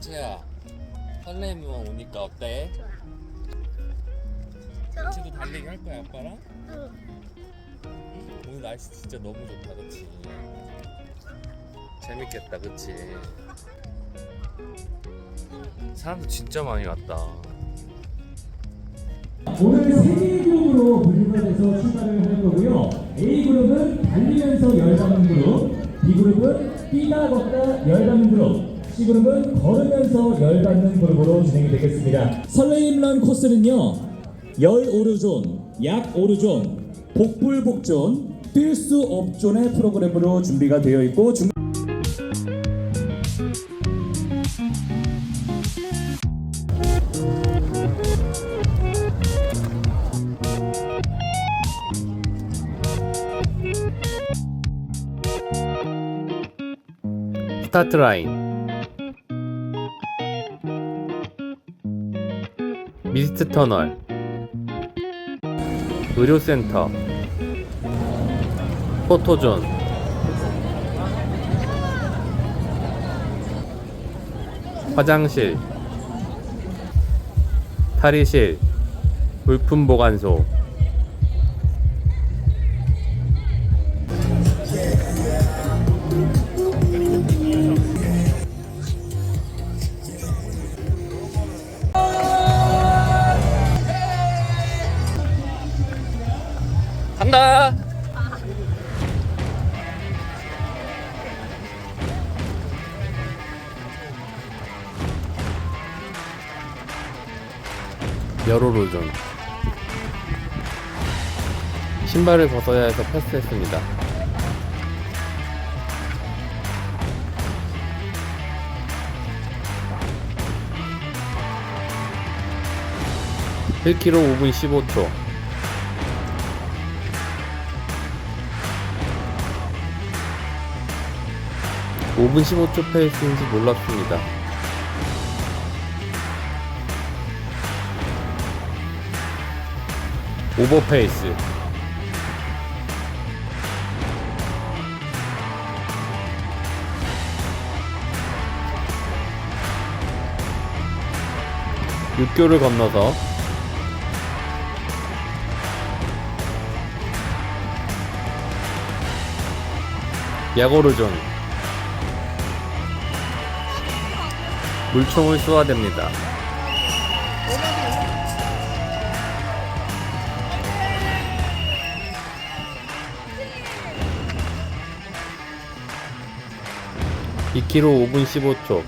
채야 설레임만 오니까 어때? 채도 달리기 할 거야 아빠랑? 오늘 날씨 진짜 너무 좋다 그치? 재밌겠다 그치? 사람들 진짜 많이 왔다 오늘 세개 그룹으로 분류가 돼서 출발을 할 거고요. A 그룹은 달리면서 열받는 그룹, B 그룹은 뛰다 걷다 열받는 그룹, C 그룹은 걸으면서 열받는 그룹으로 진행이 되겠습니다. 설레임 런 코스는요. 열 오르존, 약 오르존, 복불 복존, 뛸 수 없존의 프로그램으로 준비가 되어 있고 중... 스타트 라인 미스트 터널. 의료센터. 포토존. 화장실. 탈의실. 물품 보관소 여로로존 신발을 벗어야 해서 패스했습니다 1km 5분 15초 오분 15초 페이스인지 몰랐습니다. 오버 페이스. 육교를 건너서 야고르존 물총을 쏘아댑니다. (2km 5분 15초)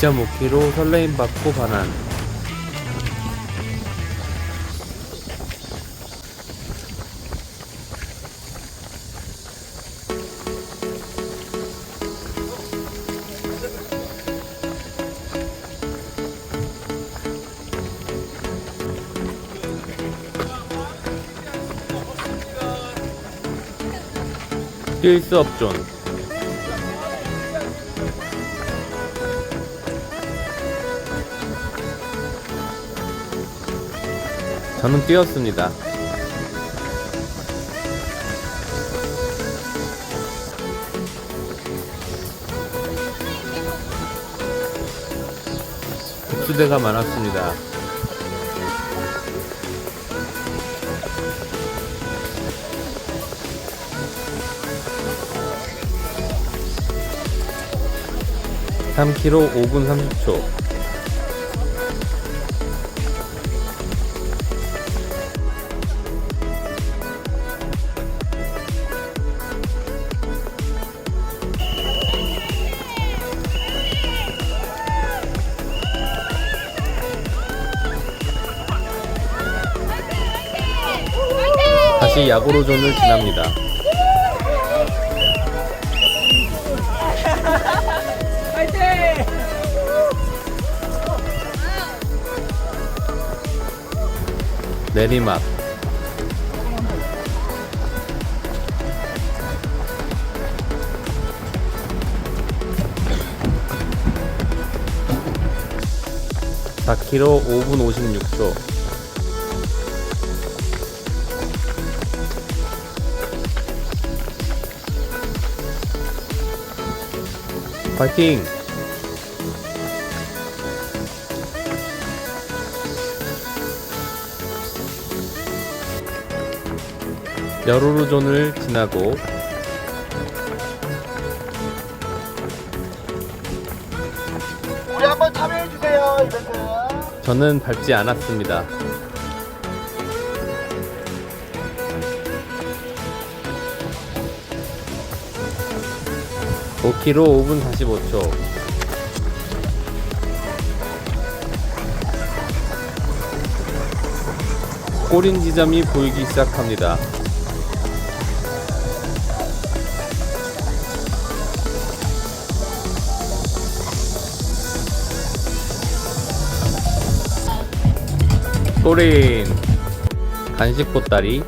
(2.5km) 설레임 받고 반환 없존 저는 뛰었습니다. 복수대가 많았습니다. (3km 5분 30초) 다시 야구로존을 지납니다. 내리막 다 k 로 5분 56초 파이팅! 여로로존을 지나고 우리 한번 참여해 주세요 이벤트. 저는 밟지 않았습니다. (5km) 5분 45초 꼬린 지점이 보이기 시작합니다. 꼬린 간식 보따리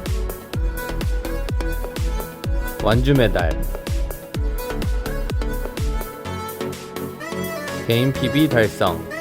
완주 메달 개인 PB 달성